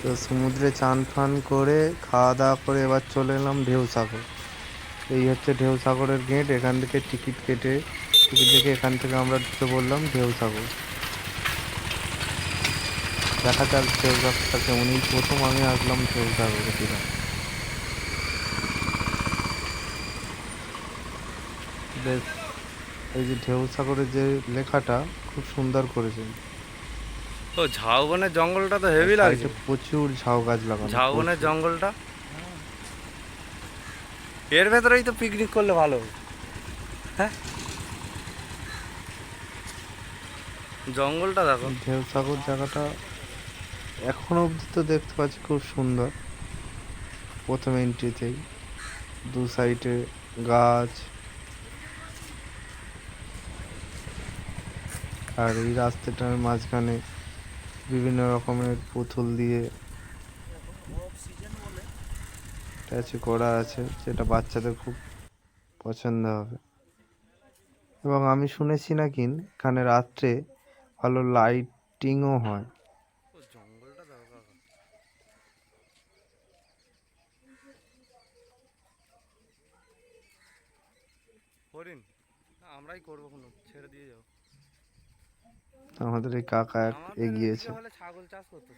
তো সমুদ্রে চান ফান করে, খাওয়া দাওয়া করে এবার চলে এলাম ঢেউ সাগর। এই হচ্ছে ঢেউ সাগরের গেট, এখান থেকে টিকিট কেটে, টিকিট দেখে এখান থেকে আমরা ঢুকে পড়লাম ঢেউ সাগর। দেখা যাক ঢেউ সাগরটা কেমন এই প্রথম আমি আসলাম ঢেউ সাগরে দীঘা বেশ, এই যে ঢেউ সাগরের যে লেখাটা খুব সুন্দর করেছে। ও ঝাউবনের জঙ্গলটা তো হেভি লাগছে। প্রচুর ঝাউ গাছ লাগানো ঝাউবনের। জঙ্গলটা। এর ভেতরেই তো পিকনিক করলে ভালো। হ্যাঁ? জঙ্গলটা দেখো। ঢেউ সাগর জায়গাটা এখনও অবধি তো দেখতে পাচ্ছি খুব সুন্দর। প্রথম এন্ট্রিতেই দু সাইডে গাছ। আর এই রাস্তাটার মাঝখানে বিভিন্ন রকমের পুতুল দিয়ে ট্যাচু করা আছে, যেটা বাচ্চাদের খুব পছন্দ হবে। এবং আমি শুনেছি নাকি এখানে রাত্রে ভালো লাইটিংও হয়। আমরাই করব কোনো, ছেড়ে দিয়ে যাও। আমাদের এই কাকা এগিয়েছে। ছাগল চাষ করতো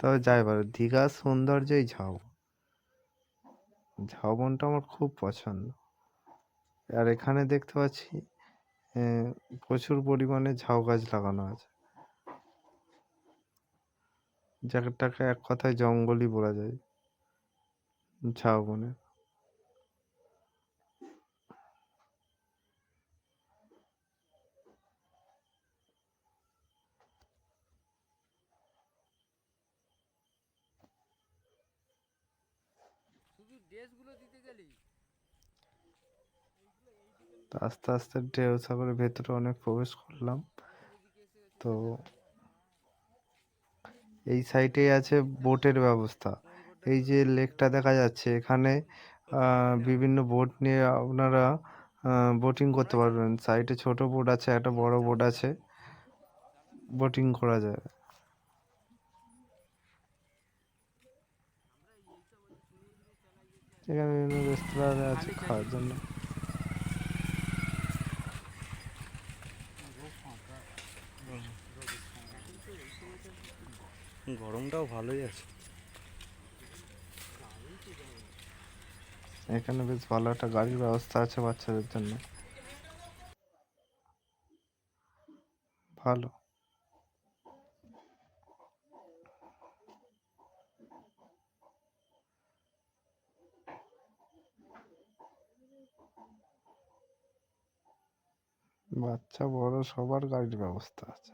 তবে যাই পারে দীঘার সৌন্দর্যই ঝাউ। ঝাউবনটা আমার খুব পছন্দ। আর এখানে দেখতে পাচ্ছি প্রচুর পরিমাণে ঝাউ গাছ লাগানো আছে। জায়গাটাকে এক কথায় জঙ্গলই বলা যায় ঝাউবনে আস্তে আস্তে ঢেউ সাগরের ভেতরে অনেক প্রবেশ করলাম। তো এই সাইডে আছে বোটের ব্যবস্থা। এই যে লেকটা দেখা যাচ্ছে, এখানে বিভিন্ন বোট নিয়ে আপনারা বোটিং করতে পারবেন। সাইডে ছোট বোট আছে, একটা বড় বোট আছে। বোটিং করা যায়। এখানে বিভিন্ন রেস্তোরাঁ আছে খাওয়ার জন্য। গরমটাও ভালোই আছে। এখানে বেশ ভালো একটা গাড়ির ব্যবস্থা আছে বাচ্চাদের জন্য। ভালো। বাচ্চা বড় সবার গাড়ির ব্যবস্থা আছে।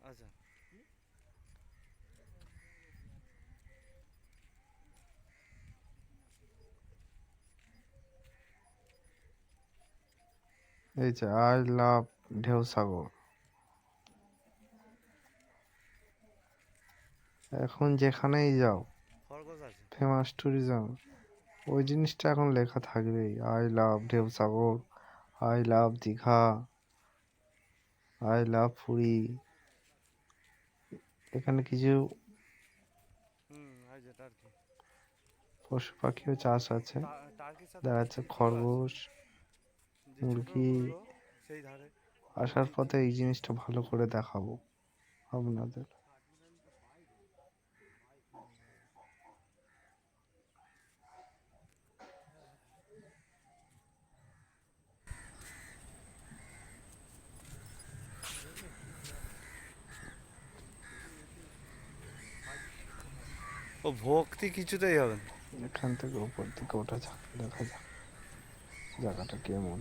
আচ্ছা। এই যে আই লাভ ঢেউ সাগর এখন যেখানেই যাও ফেমাস ট্যুরিজম ওই জিনিসটা এখন লেখা থাকবেই। আই লাভ ঢেউ সাগর I love Digha I love Puri. এখানে কিছু পশু পাখিও চাষ আছে। দেখা যাচ্ছে খরগোশ মুরগি। সেই ধারে। আসার পথে এই জিনিসটা ভালো করে দেখাবো আপনাদের। ও ভক্তি কিছুতেই হবে না। এখান থেকে উপর দিকে ওঠা যাক দেখা যাক জায়গাটা কেমন।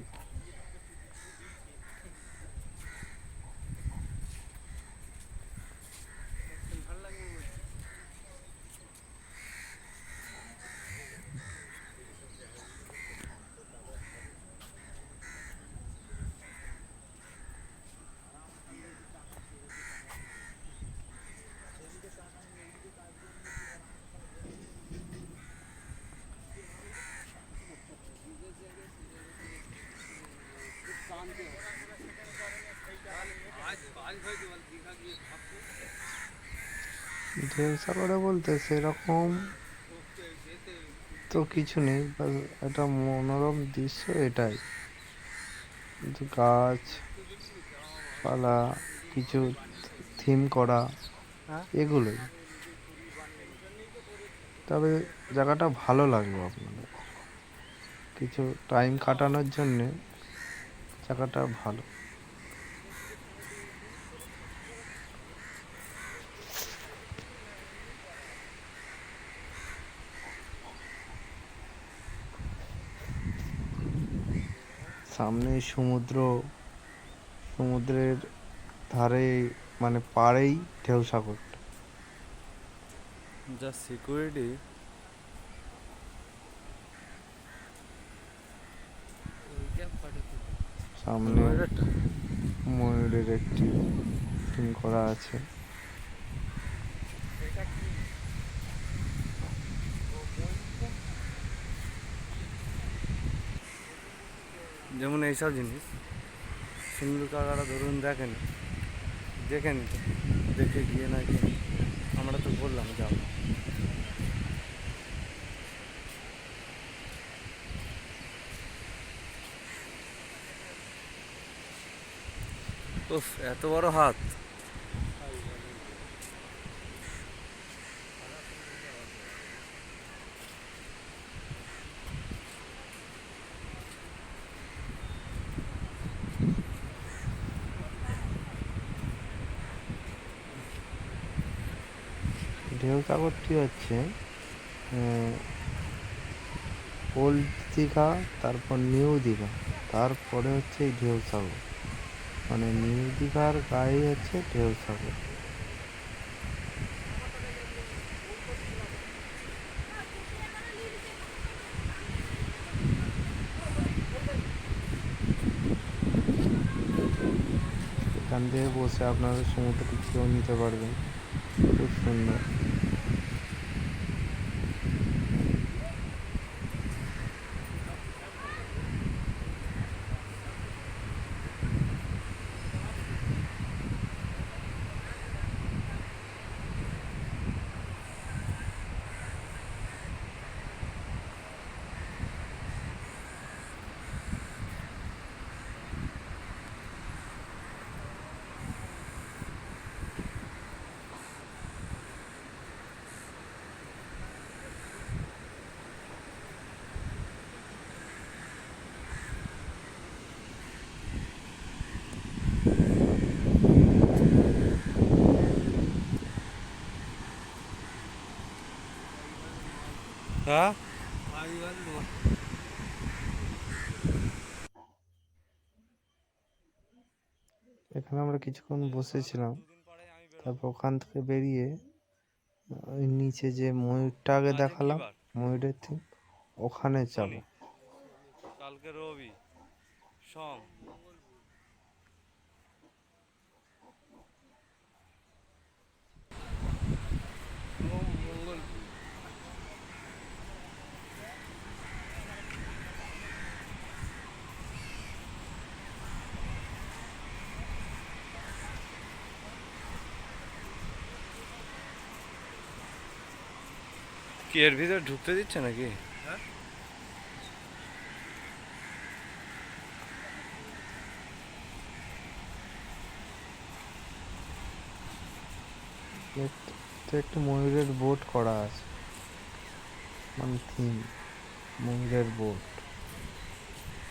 ঢেউ করে বলতে সেরকম তো কিছু নেই একটা মনোরম দৃশ্য এটাই। গাছ পালা কিছু থিম করা হ্যাঁ? এগুলোই। তবে জায়গাটা ভালো লাগল আপনাদের। কিছু টাইম কাটানোর জন্যে জায়গাটা ভালো। সামনে সমুদ্র সমুদ্রের ধারে মানে পাড়েই ঢেউ সাগরটা যা সিকিউরিটি সামনে ময়ূরের একটি করা আছে। যেমন এইসব জিনিস সিন্দুর কাকারা ধরুন দেখেন দেখেন দেখে গিয়ে না গিয়ে আমরা তো বললাম যাব। উফ, এত বড় হাত। ঢেউ সাগরটি হচ্ছে ওল্ড দীঘা তারপর নিউ দীঘা তারপরে হচ্ছে এই ঢেউ সাগর মানে নিউ দীঘার গায়ে হচ্ছে ঢেউ সাগর এখান থেকে বসে আপনারা সমুদ্রটি খেয়েও নিতে পারবেন। খুব সুন্দর। হ্যাঁ এখানে আমরা কিছুক্ষণ বসেছিলাম। তারপর ওখান থেকে বেরিয়ে ওই নিচে যে ময়ূরটা আগে দেখালাম ময়ূরের থিম ওখানে যাব। কালকে রবি সম। কি এর ভিতরে ঢুকতে দিচ্ছে নাকি? একটা ময়ূরের বোট করা আছে। মানে থিম ময়ূরের বোট।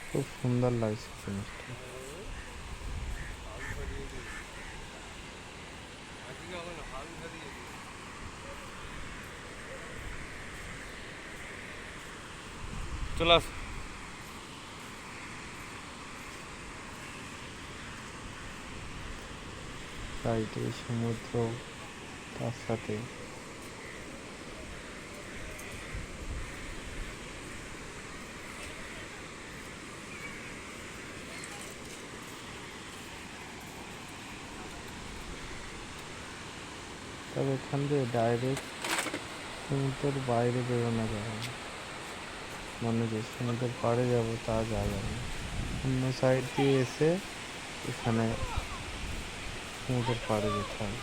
খুব সুন্দর লাগছে জিনিসটা। চলে আস। সাইডে সমুদ্র, তার সাথে। তবে এখান থেকে ডাইরেক্ট সমুদ্রের বাইরে বেরোনো যাবে না মানে যে সমুদ্রের পাড়ে যাব তা যাবে না অন্য সাইড দিয়ে এসে এখানে সমুদ্রের পাড়ে যেতে হবে।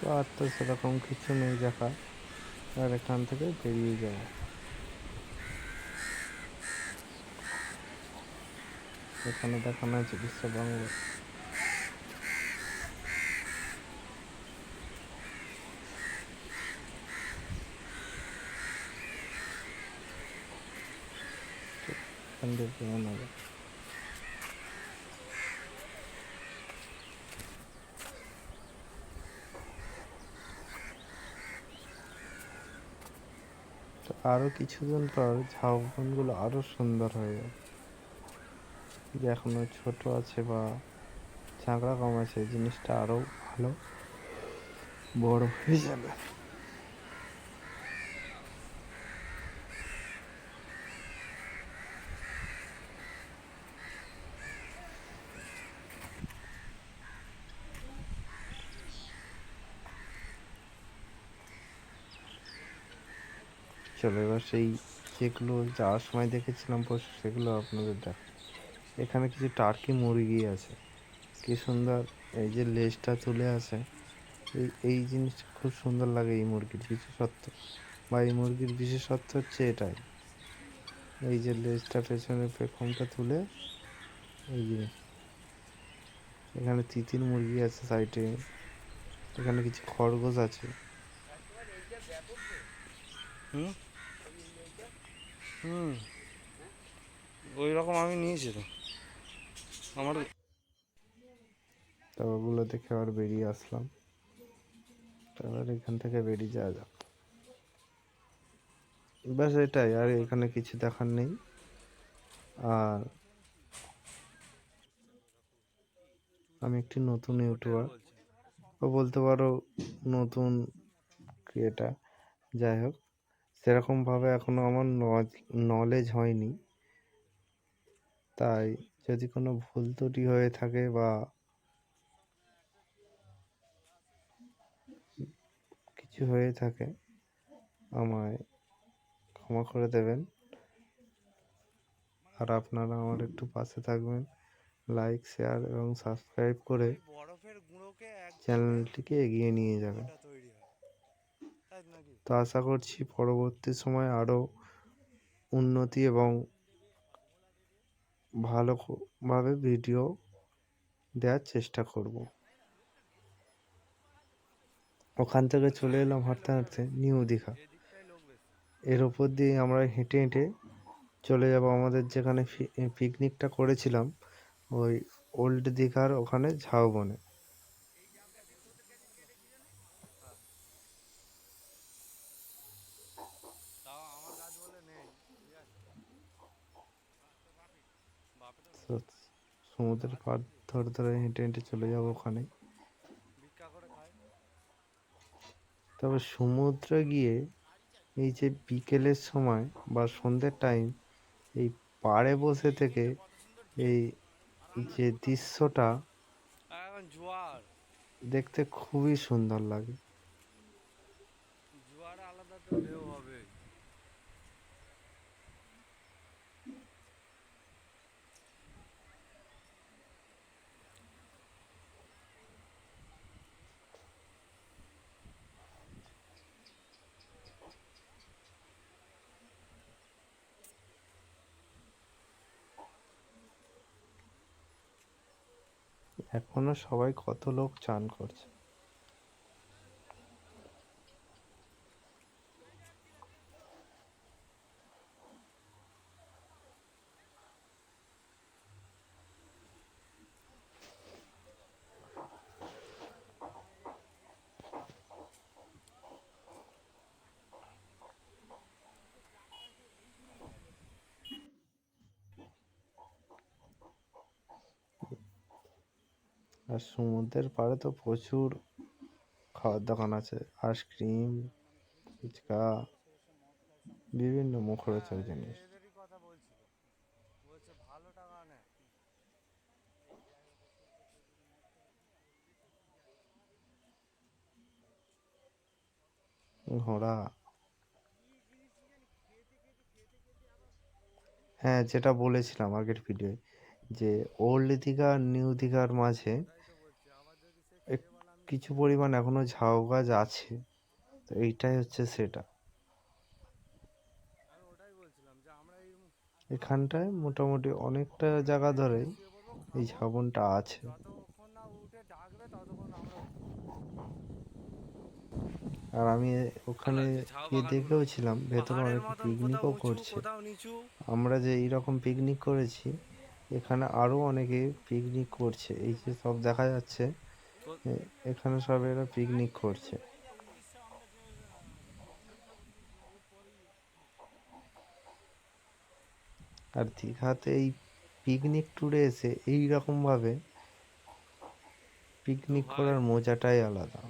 তো আর তো সেরকম কিছু নেই দেখা। আর এখান থেকে বেরিয়ে যাব এখানে দেখানো আছে বিশ্ব বাংলা এখান থেকে আরও কিছুদিন পর ঝাউবনগুলো আরও সুন্দর হয়ে যাবে। যে এখনও ছোট আছে বা ঝাঁকড়া কম আছে, জিনিসটা আরও ভালো, বড় হয়ে যাবে। চলো, এবার সেই যেগুলো যাওয়ার সময় দেখেছিলাম পশু, সেগুলো আপনাদের দেখ এখানে কিছু টার্কি মুরগি আছে। কি সুন্দর, এই যে লেজটা তুলে আছে। এই এই জিনিসটা খুব সুন্দর লাগে এই মুরগির বিশেষত্ব। বা এই মুরগির বিশেষত্ব হচ্ছে এটাই। এই যে লেজটা পেছনে পেখমটা তুলে, এই যে এখানে তিতির মুরগি আছে সাইডে। এখানে কিছু খরগোশ আছে। হুম? হুম। ওই রকম আমি নিয়েছি তো আমার তো ওগুলো দেখে আবার বেরিয়ে আসলাম। তারপর এখান থেকে বেরিয়ে যাওয়া যাক। ব্যাস এটাই, আর এখানে কিছু দেখার নেই। আর আমি একটি নতুন ইউটিউবার। ও বলতে পারো নতুন ক্রিয়েটার। যাই হোক সেরকমভাবে এখনও আমার নলেজ হয়নি। তাই যদি কোনো ভুল ত্রুটি হয়ে থাকে বা কিছু হয়ে থাকে আমায় ক্ষমা করে দেবেন। আর আপনারা আমার একটু পাশে থাকবেন। লাইক শেয়ার এবং সাবস্ক্রাইব করে চ্যানেলটিকে এগিয়ে নিয়ে যাবেন। তো আশা করছি পরবর্তী সময় আরও উন্নতি এবং ভালোভাবে ভিডিও দেওয়ার চেষ্টা করব। ওখান থেকে চলে এলাম হাঁটতে হাঁটতে নিউ দীঘা। এর ওপর দিয়ে আমরা হেঁটে হেঁটে চলে যাব আমাদের যেখানে পিকনিকটা করেছিলাম, ওই ওল্ড দীঘার ওখানে ঝাউবনে তাও আমার গাছ বলে নেই ঠিক আছে বাপে তো তো সমুদ্রের পাড় ধরে ধরে হেঁটে হেঁটে চলে যাব ওখানে। তবে সমুদ্রে গিয়ে এই যে বিকেলের সময় বা সন্ধ্যের টাইম এই পাড়ে বসে থেকে এই যে দৃশ্যটা জোয়ার। দেখতে খুবই সুন্দর লাগে জোয়ারে আলাদা তো ঢেউ হবে এখনও সবাই কত লোক চান করছে। আর সমুদ্রের পাড়ে তো প্রচুর খাওয়ার দোকান আছে। আইসক্রিম ফুচকা, বিভিন্ন মুখরোচক জিনিস। ঘোড়া। হ্যাঁ যেটা বলেছিলাম আগের ভিডিওয়ে যে ওল্ড দীঘা আর নিউ দীঘার মাঝে তাই তো বলছি আবার যদি সে কিছু পরিমাণ এখনও ঝাউ গাছ আছে। তো এইটাই হচ্ছে সেটা। এখানটায় মোটামুটি অনেকটা জায়গা পড়ব এই ঝাবনটা আছে। আর আমি ওখানে গিয়ে বাগানগুলো। দেখেও ছিলাম ভেতরে অনেক পিকনিকও করছে। আমরা যে এইরকম পিকনিক করেছি, এখানে আরও অনেকে পিকনিক করছে। এই যে সব দেখা যাচ্ছে এখানে সব এরা পিকনিক করছে। আর দীঘাতে এই পিকনিক ট্যুরে এসে এই রকমভাবে পিকনিক করার মজাটাই আলাদা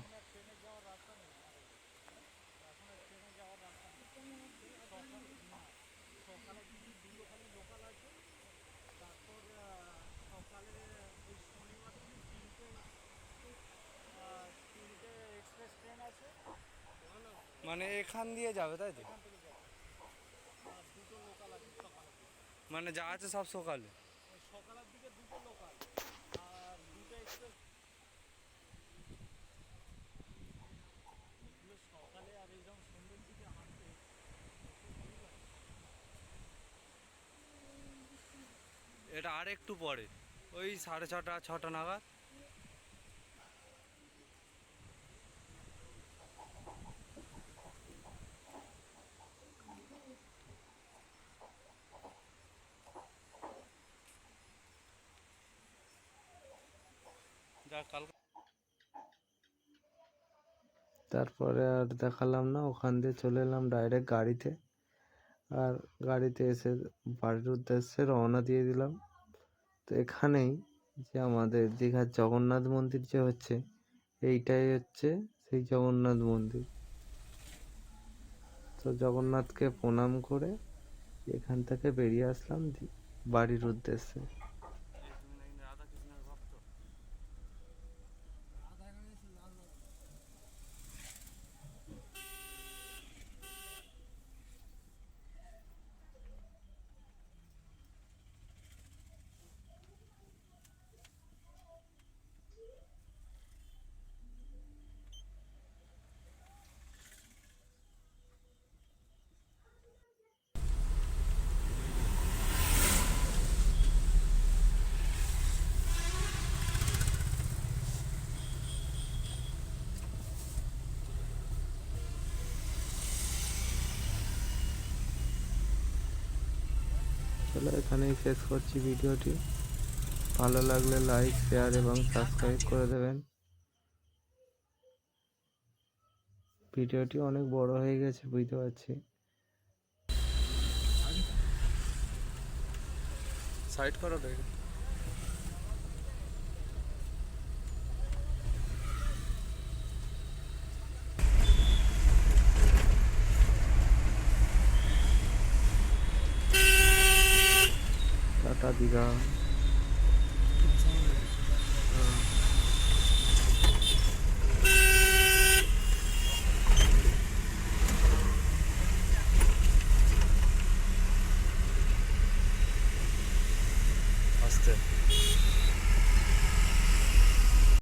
মানে এখান দিয়ে যাবে, তাই তো? মানে যা আছে সব সকালে? এটা আর একটু পরে, ওই সাড়ে ছটা ছটা নাগাদ। তারপরে আর দেখালাম না, ওখান দিয়ে চলে এলাম ডাইরেক্ট গাড়িতে। আর গাড়িতে এসে বাড়ির উদ্দেশ্যে রওনা দিয়ে দিলাম। তো এখানেই যে আমাদের দীঘার জগন্নাথ মন্দির যে হচ্ছে, এইটাই হচ্ছে সেই জগন্নাথ মন্দির। তো জগন্নাথকে প্রণাম করে এখান থেকে বেরিয়ে আসলাম বাড়ির উদ্দেশ্যে এই তুমি নাকি রাধা কৃষ্ণের ভক্ত চলো এখানেই শেষ করছি ভিডিওটি। ভালো লাগলে লাইক শেয়ার এবং সাবস্ক্রাইব করে দেবেন। ভিডিওটি অনেক বড় হয়ে গেছে, বুঝতে পারছি। সাইড করা করো দেখে টাটা দীঘা